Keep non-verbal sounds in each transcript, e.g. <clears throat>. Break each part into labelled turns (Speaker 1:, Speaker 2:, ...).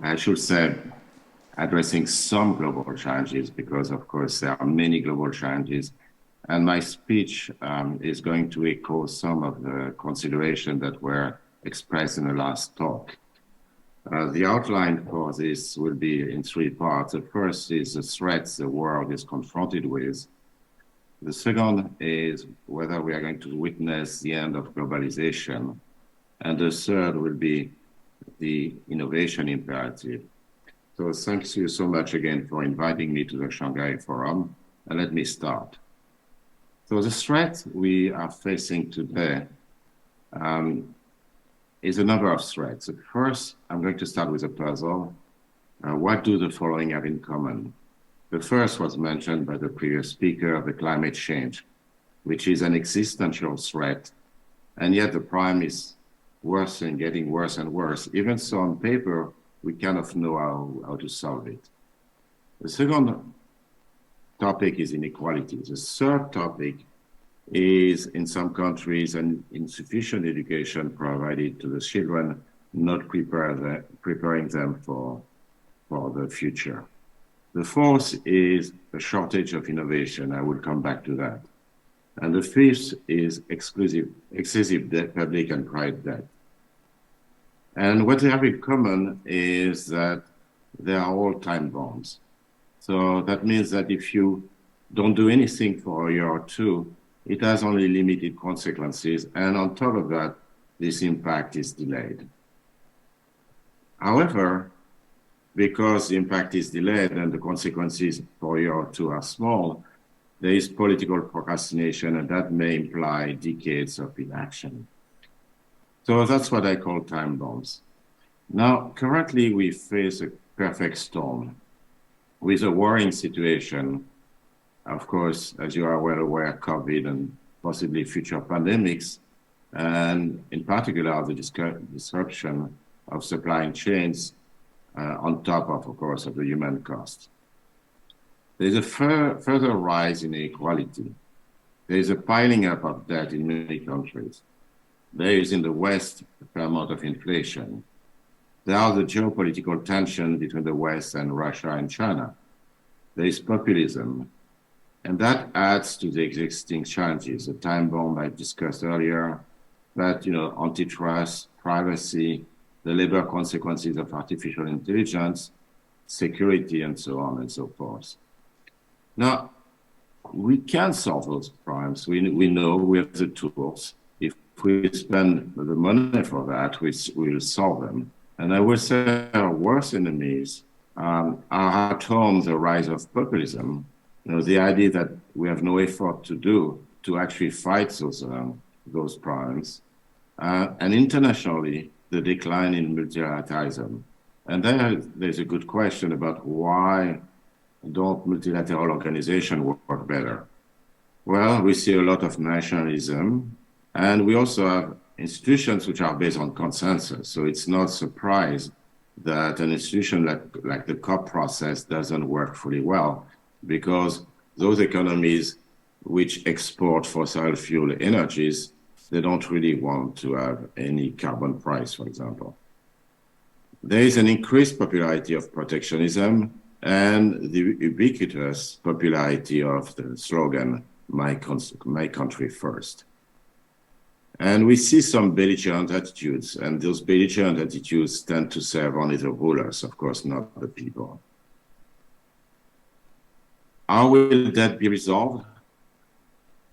Speaker 1: I should say, addressing some global challenges because, of course, there are many global challenges. And my speech um, is going to echo some of the considerations that were expressed in the last talk. Uh, the outline for this will be in three parts. The first is the threats the world is confronted with. The second is whether we are going to witness the end of globalization. And the third will be the innovation imperative. So thanks you so much again for inviting me to the Shanghai Forum. And let me start. So the threat we are facing today um, is a number of threats. First, I'm going to start with a puzzle. Uh, what do the following have in common? The first was mentioned by the previous speaker, the climate change, which is an existential threat. And yet the prime is worse and getting worse and worse. Even so on paper, we kind of know how, how to solve it. The second topic is inequality. The third topic is in some countries an insufficient education provided to the children, not prepare the, preparing them for, for the future. The fourth is a shortage of innovation. I will come back to that. And the fifth is exclusive, excessive debt, public and private debt. And what they have in common is that they are all time bombs. So that means that if you don't do anything for a year or two, it has only limited consequences. And on top of that, this impact is delayed. However, because the impact is delayed and the consequences for a year or two are small, there is political procrastination, and that may imply decades of inaction. So that's what I call time bombs. Now, currently, we face a perfect storm with a worrying situation. Of course, as you are well aware, COVID and possibly future pandemics, and in particular, the disruption of supply chains uh, on top of, of course, of the human cost. There's a fur further rise in inequality. There is a piling up of debt in many countries. There is in the West a fair amount of inflation. There are the geopolitical tension between the West and Russia and China. There is populism, and that adds to the existing challenges. The time bomb I discussed earlier, that you know, antitrust, privacy, the labor consequences of artificial intelligence, security, and so on and so forth. Now, we can solve those problems. We, we know we have the tools If we spend the money for that, we will solve them. And I would say our worst enemies um, are at home the rise of populism. You know, the idea that we have no effort to do to actually fight those um, those problems, uh, and internationally the decline in multilateralism. And there, there's a good question about why don't multilateral organizations work better? Well, we see a lot of nationalism and we also have institutions which are based on consensus. So it's not surprise that an institution like, like the COP process doesn't work fully well because those economies which export fossil fuel energies, they don't really want to have any carbon price, for example. There is an increased popularity of protectionism and the ubiquitous popularity of the slogan, my, my country first. And we see some belligerent attitudes, and those belligerent attitudes tend to serve only the rulers, of course, not the people. How will that be resolved?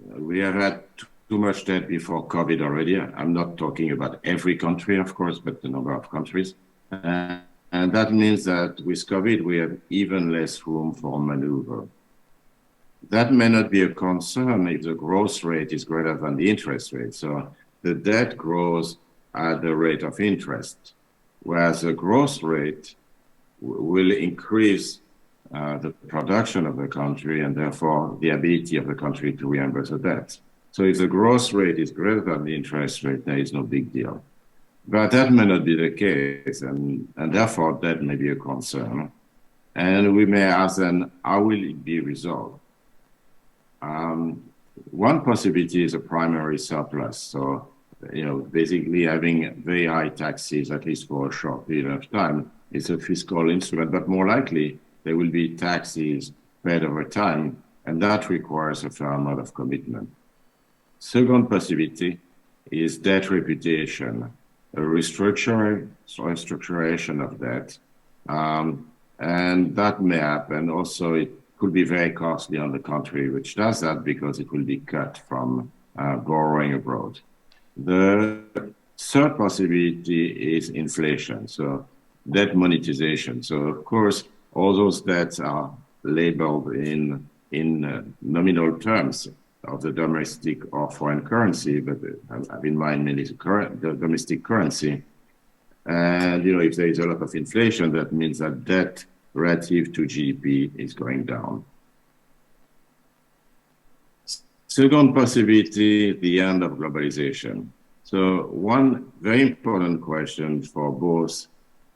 Speaker 1: We have had too much debt before COVID already. I'm not talking about every country, of course, but the number of countries. Uh, and that means that with COVID, we have even less room for maneuver. That may not be a concern if the growth rate is greater than the interest rate. So the debt grows at the rate of interest, whereas the growth rate will increase uh, the production of the country and therefore the ability of the country to reimburse the debt. So if the growth rate is greater than the interest rate, there is no big deal. But that may not be the case, and, and therefore that may be a concern. And we may ask then, how will it be resolved? Um, one possibility is a primary surplus. So, you know, basically having very high taxes, at least for a short period of time, it's a fiscal instrument, but more likely there will be taxes paid over time, and that requires a fair amount of commitment. Second possibility is debt repudiation, restructuring, restructuration of debt, um, and that may happen. Also, it could be very costly on the country, which does that because it will be cut from uh, borrowing abroad. The third possibility is inflation, so debt monetization. So, of course, all those debts are labeled in in uh, nominal terms of the domestic or foreign currency, but uh, have in mind mainly the, current, the domestic currency. And you know, if there is a lot of inflation, that means that debt relative to GDP is going down. Second possibility, the end of globalization. So one very important question for both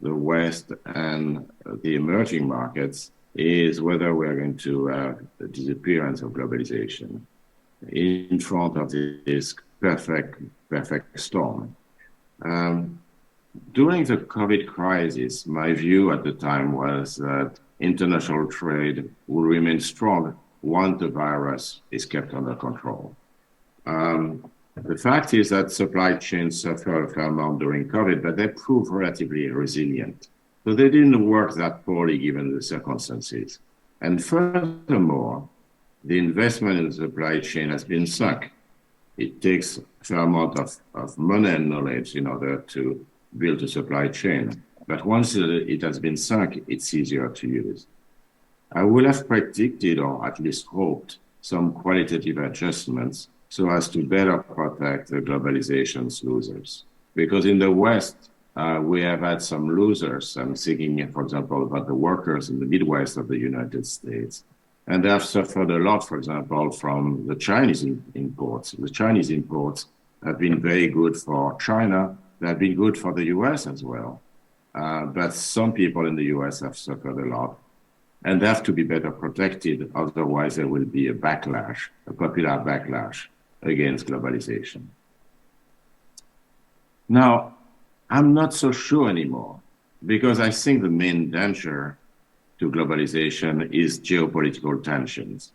Speaker 1: the West and the emerging markets is whether we're going to have the disappearance of globalization in front of this perfect, perfect storm. Um, during the COVID crisis, my view at the time was that international trade will remain strong once the virus is kept under control. Um, the fact is that supply chains suffered a fair amount during COVID, but they proved relatively resilient. So they didn't work that poorly given the circumstances. And furthermore, the investment in the supply chain has been sunk. It takes a fair amount of, of money and knowledge in order to build a supply chain. But once it has been sunk, it's easier to use. I would have predicted or at least hoped some qualitative adjustments so as to better protect the globalization's losers. Because in the West, uh, we have had some losers. I'm thinking, for example, about the workers in the Midwest of the United States. And they have suffered a lot, for example, from the Chinese imports. The Chinese imports have been very good for China. They have been good for the US as well. Uh, but some people in the US have suffered a lot. And they have to be better protected. Otherwise, there will be a backlash, a popular backlash against globalization. Now, I'm not so sure anymore because I think the main danger to globalization is geopolitical tensions.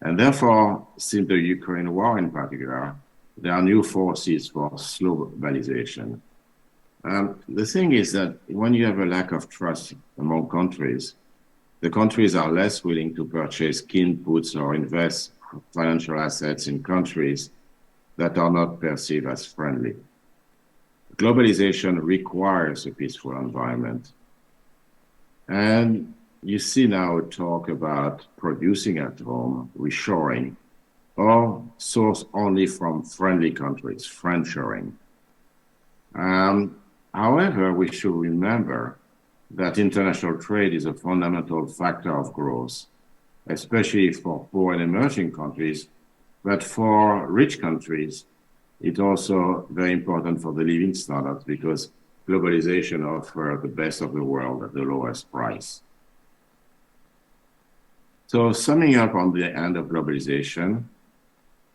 Speaker 1: And therefore, since the Ukraine war in particular, there are new forces for globalization. Um, the thing is that when you have a lack of trust among countries, the countries are less willing to purchase inputs or invest financial assets in countries that are not perceived as friendly. Globalization requires a peaceful environment. And you see now talk about producing at home, reshoring, or source only from friendly countries, friendshoring. Um, however, we should remember that international trade is a fundamental factor of growth, especially for poor and emerging countries, but for rich countries, it's also very important for the living standards because globalization offers the best of the world at the lowest price. So summing up on the end of globalization,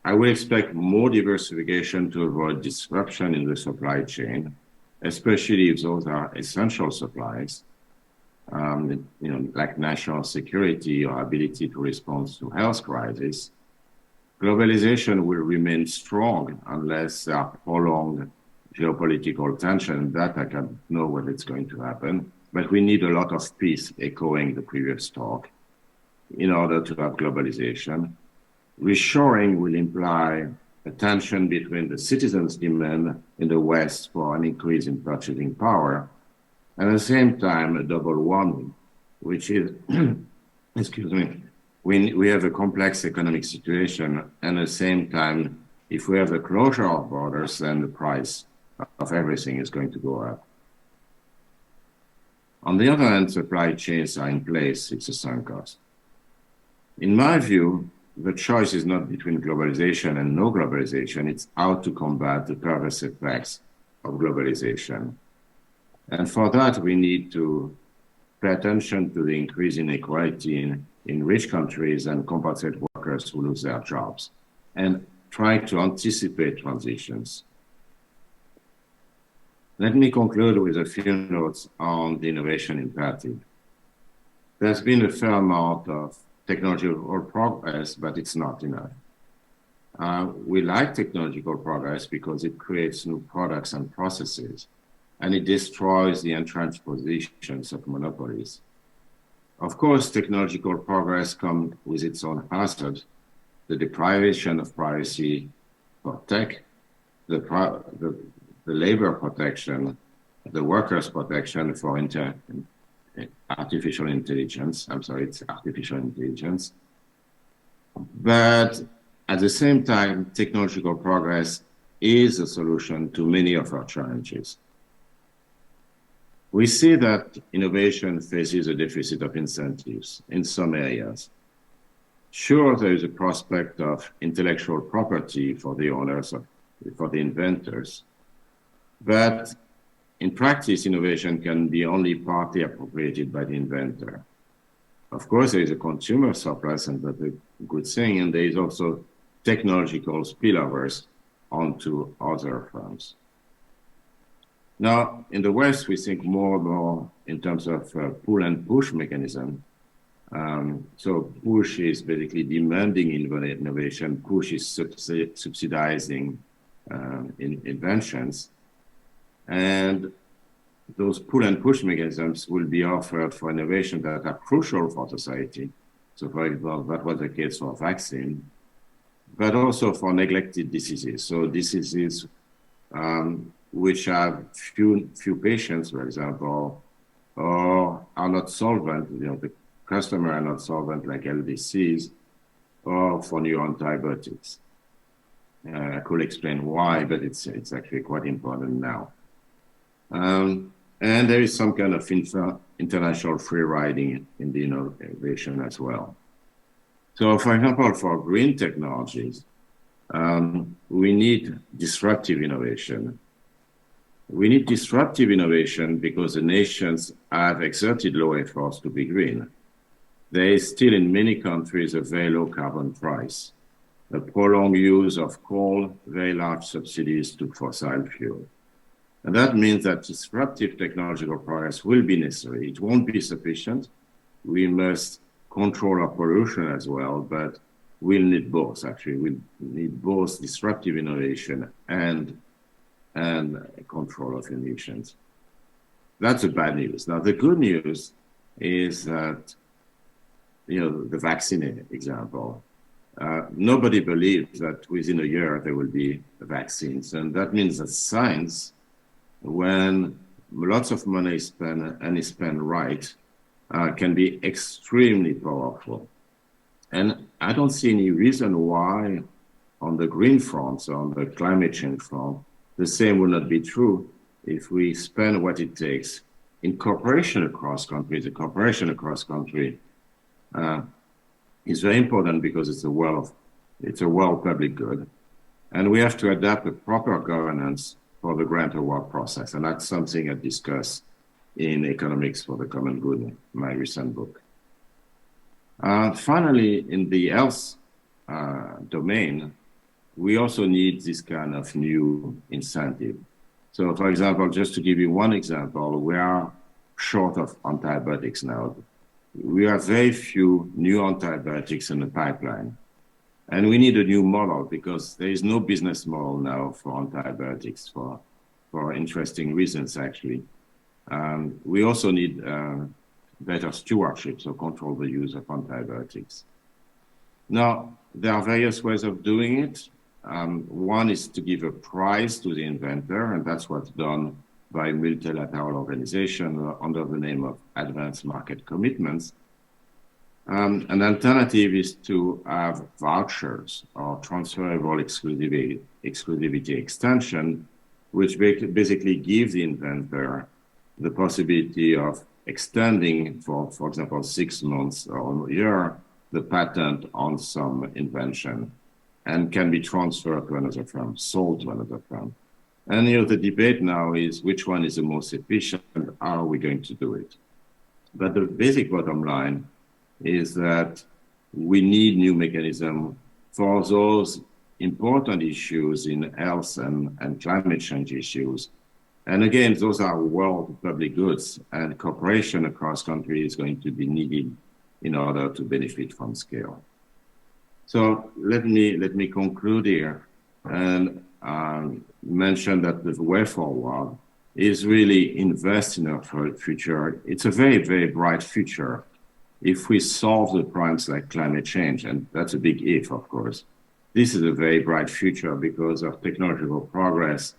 Speaker 1: I would expect more diversification to avoid disruption in the supply chain, especially if those are essential supplies, um, you know, like national security or ability to respond to health crisis. Globalization will remain strong unless there are prolonged geopolitical tension. That I can know when it's going to happen, but we need a lot of peace, echoing the previous talk in order to have globalization. Reshoring will imply a tension between the citizens' demand in the West for an increase in purchasing power, and at the same time, a double warming, which is, <clears throat> excuse me, we, we have a complex economic situation, and at the same time, if we have a closure of borders, then the price of everything is going to go up. On the other hand, supply chains are in place, it's a sunk cost. In my view, the choice is not between globalization and no globalization, it's how to combat the perverse effects of globalization. And for that, we need to pay attention to the increase in inequality in, in rich countries and compensate workers who lose their jobs and try to anticipate transitions. Let me conclude with a few notes on the innovation imperative. There's been a fair amount of technological progress, but it's not enough. Uh, we like technological progress because it creates new products and processes, and it destroys the entrenched positions of monopolies. Of course, technological progress comes with its own hazards, the deprivation of privacy for tech, the, the, the labor protection, the workers' protection for inter, artificial intelligence. I'm sorry, it's artificial intelligence. But at the same time, technological progress is a solution to many of our challenges. We see that innovation faces a deficit of incentives in some areas. Sure, there is a prospect of intellectual property for the owners, of, for the inventors, but in practice, innovation can be only partly appropriated by the inventor. Of course, there is a consumer surplus, and that's a good thing, and there is also technological spillovers onto other firms. Now, in the West, we think more and more in terms of uh, pull and push mechanism. Um, so push is basically demanding innovation, push is subsidizing um, in inventions. And those pull and push mechanisms will be offered for innovation that are crucial for society. So for example, that was the case for vaccine but also for neglected diseases. So diseases um, which have few few patients, for example, or are not solvent. You know, the customer are not solvent like LDCs, or for new antibiotics. Uh, I could explain why, but it's it's actually quite important now. Um, and there is some kind of international free riding in the innovation as well. So for example, for green technologies, um, we need disruptive innovation. We need disruptive innovation because the nations have exerted low efforts to be green. There is still in many countries a very low carbon price, a prolonged use of coal, very large subsidies to fossil fuel. And that means that disruptive technological progress will be necessary. It won't be sufficient. We must control our pollution as well, but we'll need both actually. We need both disruptive innovation and and control of emissions. That's the bad news. Now the good news is that you know the vaccine example. Uh, nobody believes that within a year there will be vaccines, and that means that science, when lots of money is spent and is spent right, uh, can be extremely powerful. And I don't see any reason why on the green front, so on the climate change front, the same will not be true if we spend what it takes in cooperation across countries. The cooperation across country uh, is very important because it's a well it's a world public good, and we have to adapt a proper governance for the grant award process, and that's something I discuss in Economics for the Common Good, my recent book. Uh, finally, in the health uh, domain, we also need this kind of new incentive. So, for example, just to give you one example, we are short of antibiotics now. We have very few new antibiotics in the pipeline. And we need a new model because there is no business model now for antibiotics for, for interesting reasons, actually. Um, we also need uh, better stewardship, so control the use of antibiotics. Now, there are various ways of doing it. Um, one is to give a prize to the inventor, and that's what's done by multilateral organization under the name of advanced market commitments. Um, an alternative is to have vouchers or transferable exclusivity, exclusivity extension, which basically gives the inventor the possibility of extending for, for example, six months or a year, the patent on some invention and can be transferred to another firm, sold to another firm. And you know, the debate now is which one is the most efficient how are we going to do it? But the basic bottom line is that we need new mechanism for those important issues in health and, and climate change issues And again, those are world public goods, and cooperation across countries is going to be needed in order to benefit from scale. So let me let me conclude here and um, mention that the way forward is really invest in our future. It's a very very bright future if we solve the problems like climate change, and that's a big if, of course. This is a very bright future because of technological progress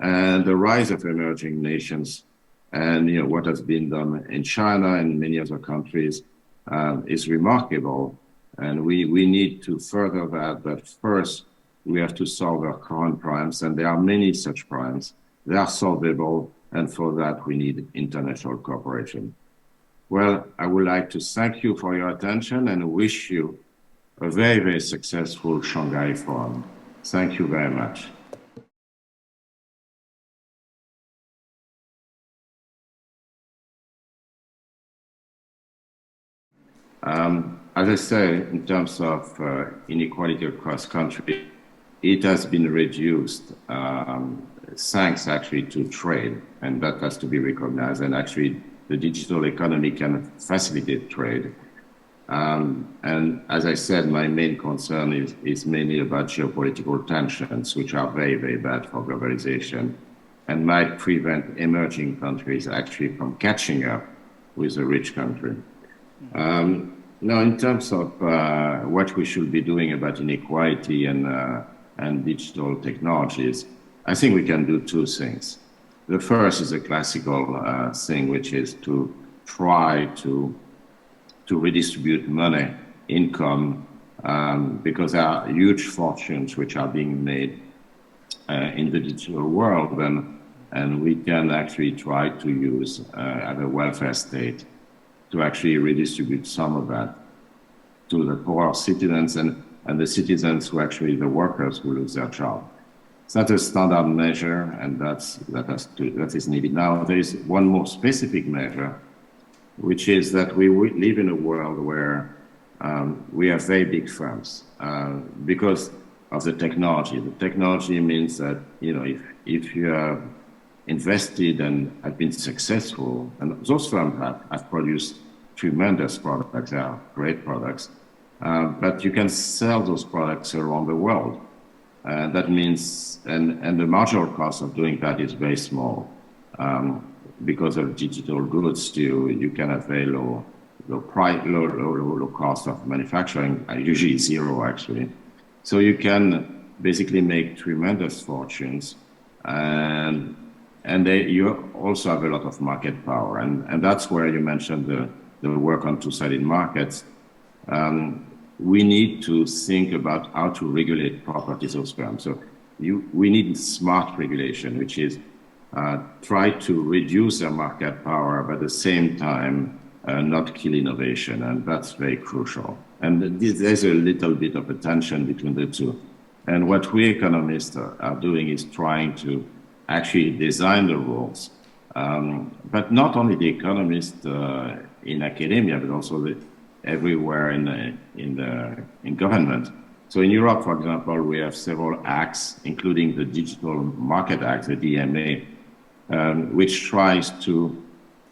Speaker 1: and the rise of emerging nations. And you know what has been done in China and many other countries um, is remarkable. And we we need to further that but first we have to solve our current problems and there are many such problems. They are solvable and for that we need international cooperation well i would like to thank you for your attention and wish you a very very successful shanghai forum thank you very much Um, as I say, in terms of uh, inequality across country, it has been reduced um, thanks actually to trade, and that has to be recognized. And actually, the digital economy can facilitate trade. Um, and as I said, my main concern is, is mainly about geopolitical tensions, which are very, very bad for globalization and might prevent emerging countries actually from catching up with a rich country. Um, now, in terms of uh, what we should be doing about inequality and, uh, and digital technologies, I think we can do two things. The first is a classical uh, thing, which is to try to, to redistribute money, income, um, because there are huge fortunes which are being made uh, in the digital world, and, and we can actually try to use uh, a welfare state to actually redistribute some of that to the poor citizens and, and the citizens who actually the workers who lose their job. Not a standard measure, and that's that has to, that is needed. Now there is one more specific measure, which is that we live in a world where um, we have very big firms uh, because of the technology. The technology means that you know if if you have invested and have been successful, and those firms have, have produced tremendous products, they are great products, uh, but you can sell those products around the world. Uh, that means, and, and the marginal cost of doing that is very small. Um, because of digital goods, you, you can have very low, low price, low, low, low, cost of manufacturing, uh, usually zero actually. So you can basically make tremendous fortunes and you also have a lot of market power. And, and that's where you mentioned the, the work on two-sided markets. We need to think about how to regulate properties of firms. So you, we need smart regulation, which is uh, try to reduce their market power, but at the same time, uh, not kill innovation. And that's very crucial. And this, there's a little bit of a tension between the two. And what we economists are, are doing is trying to actually design the rules. Um, but not only the economists uh, in academia, but also the, everywhere in the, in the in government. So in Europe, for example, we have several acts, including the Digital Market Act, the DMA, um, which tries to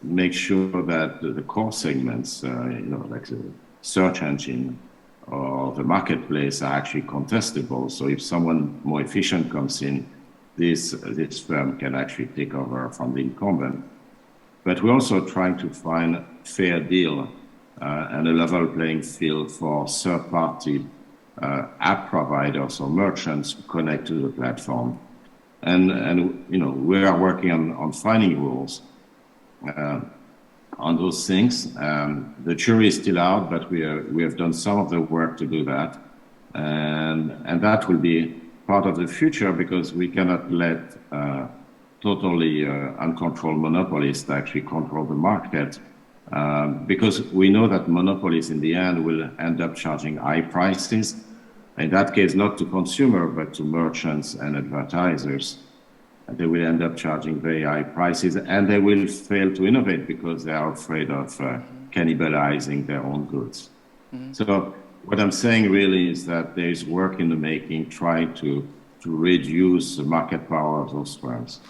Speaker 1: make sure that the, the core segments, uh, you know, like the search engine or the marketplace, are actually contestable. So if someone more efficient comes in, this, this firm can actually take over from the incumbent. But we're also trying to find a fair deal and a level playing field for third-party uh, app providers or merchants who connect to the platform. You know, we are working on, finding rules uh, on those things. Um, the jury is still out, but we, have done some of the work to do that. And, that will be part of the future because we cannot let uh, totally uh, uncontrolled monopolists actually control the market. Um, because we know that monopolies in the end will end up charging high prices. In that case, not to consumer, but to merchants and advertisers. They will end up charging very high prices and they will fail to innovate because they are afraid of uh, cannibalizing their own goods. Mm -hmm. So what I'm saying really is that there is work in the making trying to, to reduce the market power of those firms.